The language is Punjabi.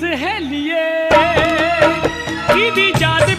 ਸਹੇਲੀਏ ਕਿਦੀ ਯਾਦ